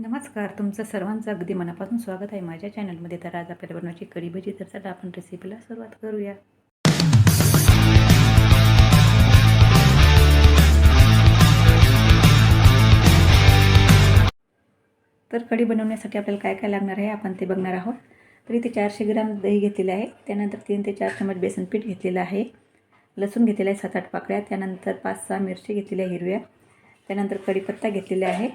नमस्कार तुमचं सर्वांचं अगदी मनापासून स्वागत आहे माझ्या चॅनलमध्ये. तर आज आपल्याला बनवायची कढी भजी तर चला आपण रेसिपीला सुरुवात करूया. तर कढी बनवण्यासाठी आपल्याला काय काय लागणार आहे आपण ते बघणार आहोत. तर इथे चारशे ग्राम दही घेतलेले आहे. त्यानंतर तीन ते चार चमच बेसन पीठ घेतलेलं आहे. लसूण घेतलेलं आहे सात आठ पाकळ्या. त्यानंतर पाच सहा मिरची घेतलेल्या आहे हिरव्या. त्यानंतर कढीपत्ता घेतलेला आहे.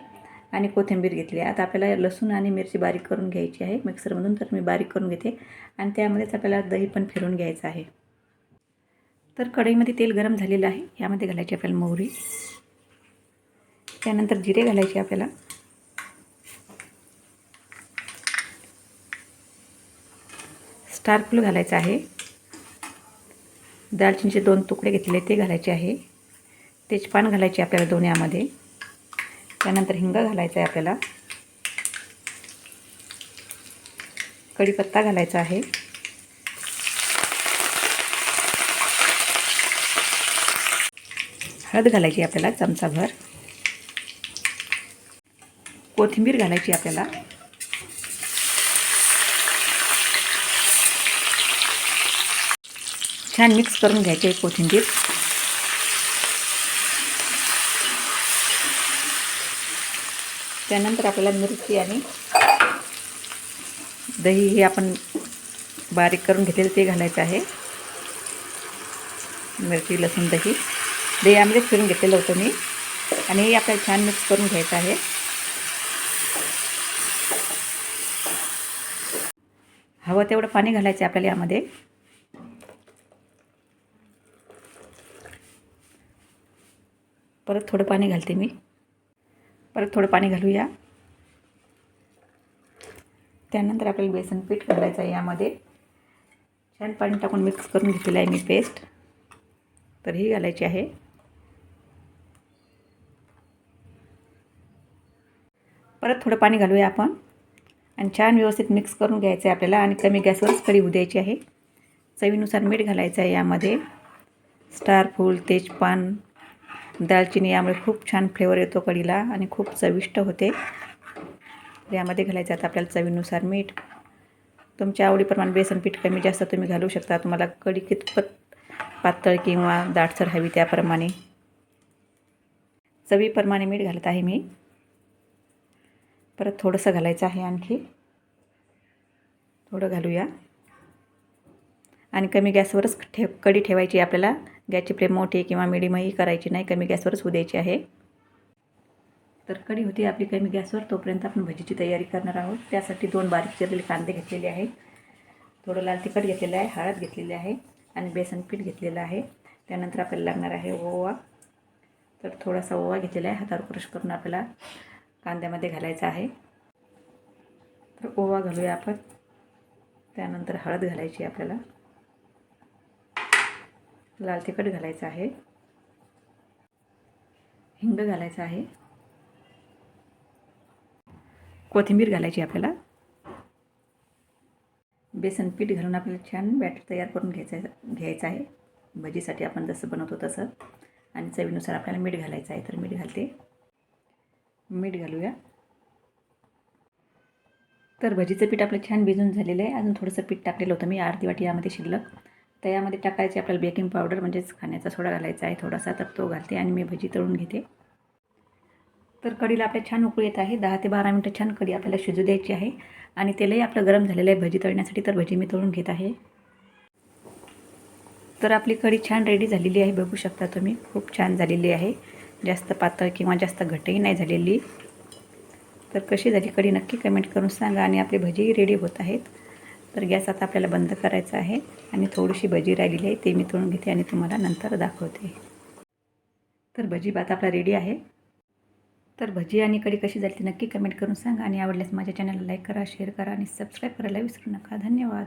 आणि कोथिंबीर घेतली. आहे आता आपल्याला लसूण आणि मिरची बारीक करून घ्यायची आहे मिक्सरमधून तर मी बारीक करून घेते. आणि त्यामध्येच आपल्याला दही पण फिरून घ्यायचं आहे. तर कढईमध्ये तेल गरम झालेलं आहे. यामध्ये घालायची आपल्याला मोहरी. त्यानंतर जिरे घालायचे आपल्याला. स्टार फूल घालायचं आहे. दालचिनीचे दोन तुकडे घेतलेले ते घालायचे आहे. तेजपान घालायचे आपल्याला दोन यामध्ये त्यानंतर हिंग घालायचा आहे आपल्याला. कढीपत्ता घालायचा आहे. हळद घालायची आपल्याला चमचाभर. कोथिंबीर घालायची आपल्याला. छान मिक्स करून घ्यायची आहे कोथिंबीर. त्यानंतर आपल्याला मिरची आणि दही हे आपण बारीक करून घेतलेलं ते घालायचं आहे. मिरची लसूण दही. दही यामध्येच फिरून घेतलेलं होतं मी. आणि हे आपल्याला छान मिक्स करून घ्यायचं आहे. हवं तेवढं पाणी घालायचं आहे आपल्याला यामध्ये. परत थोडं पाणी घालते मी. परत थोडं पाणी घालूया. त्यानंतर आपल्याला बेसन पीठ घालायचं आहे यामध्ये. छान पाणी टाकून मिक्स करून घेतलेलं आहे मी पेस्ट तर ही घालायची आहे. परत थोडं पाणी घालूया आपण. आणि छान व्यवस्थित मिक्स करून घ्यायचं आहे आपल्याला आणि कमी गॅसवरच कढी होऊ द्यायची आहे. चवीनुसार मीठ घालायचं आहे यामध्ये. स्टार फूल तेजपान दालचिनी यामुळे खूप छान फ्लेवर येतो कढीला आणि खूप चविष्ट होते. यामध्ये घालायचं आता आपल्याला चवीनुसार मीठ. तुमच्या आवडीप्रमाणे बेसन पीठ कमी जास्त तुम्ही घालू शकता. तुम्हाला कढी कितपत पातळ किंवा दाटसर हवी त्याप्रमाणे. चवीप्रमाणे मीठ घालत आहे मी. परत थोडंसं घालायचं आहे आणखी. थोडं घालूया. आणि कमी गॅसवरच ठेव कढी ठेवायची आपल्याला. गॅसची फ्लेम मोठी किंवा मिडियमही करायची नाही कमी गॅसवरच होऊ द्यायची आहे. तर कढी होती आपली कमी गॅसवर तोपर्यंत आपण भजीची तयारी करणार आहोत. त्यासाठी दोन बारीक चिरलेले कांदे घेतलेले आहेत थोडं लाल तिखट घेतलेलं आहे हळद घेतलेली आहे आणि बेसन पीठ घेतलेलं आहे. त्यानंतर आपल्याला लागणार आहे ओवा. तर थोडासा ओवा घेतलेला आहे हातावर क्रश करून आपल्याला कांद्यामध्ये घालायचा आहे. तर ओवा घालूया आपण. त्यानंतर हळद घालायची आपल्याला. लाल तिखट घालायचं आहे. हिंग घालायचं आहे. कोथिंबीर घालायची आपल्याला. बेसन पीठ घालून आपल्याला छान बॅटर तयार करून घ्यायचं घ्यायचं आहे. भजीसाठी आपण जसं बनवतो तसं. आणि चवीनुसार आपल्याला मीठ घालायचं आहे तर मीठ घालते. मीठ घालूया. तर भजीचं पीठ आपलं छान भिजून झालेलं आहे. अजून थोडंसं पीठ टाकलेलं होतं मी अर्धी वाटी यामध्ये शिल्लक. तर यामध्ये टाकायचे आपल्याला बेकिंग पावडर म्हणजेच खाण्याचा सोडा घालायचा आहे थोडासा तर तो घालते आणि मी भजी तळून घेते. तर कढीला आपल्या छान उकळी येत आहे दहा ते बारा मिनटं छान कढी आपल्याला शिजू द्यायची आहे. आणि तेलही आपलं गरम झालेलं आहे भजी तळण्यासाठी तर भजी मी तळून घेत आहे. तर आपली कढी छान रेडी झालेली आहे बघू शकता तुम्ही खूप छान झालेली आहे. जास्त पातळ किंवा जास्त घटही नाही झालेली. तर कशी झाली कढी नक्की कमेंट करून सांगा आणि आपली भजीही रेडी होत आहेत. तर गॅस आता आपल्याला बंद करायचा आहे आणि थोडीशी भजी राहिलेली आहे ते मी तळून घेते आणि तुम्हाला नंतर दाखवते. तर भजी भात आपला रेडी आहे. तर भजी आणि कडी कशी झाली ती नक्की कमेंट करून सांगा आणि आवडल्यास माझ्या चॅनलला लाईक करा शेअर करा आणि सबस्क्राईब करायला विसरू नका. धन्यवाद.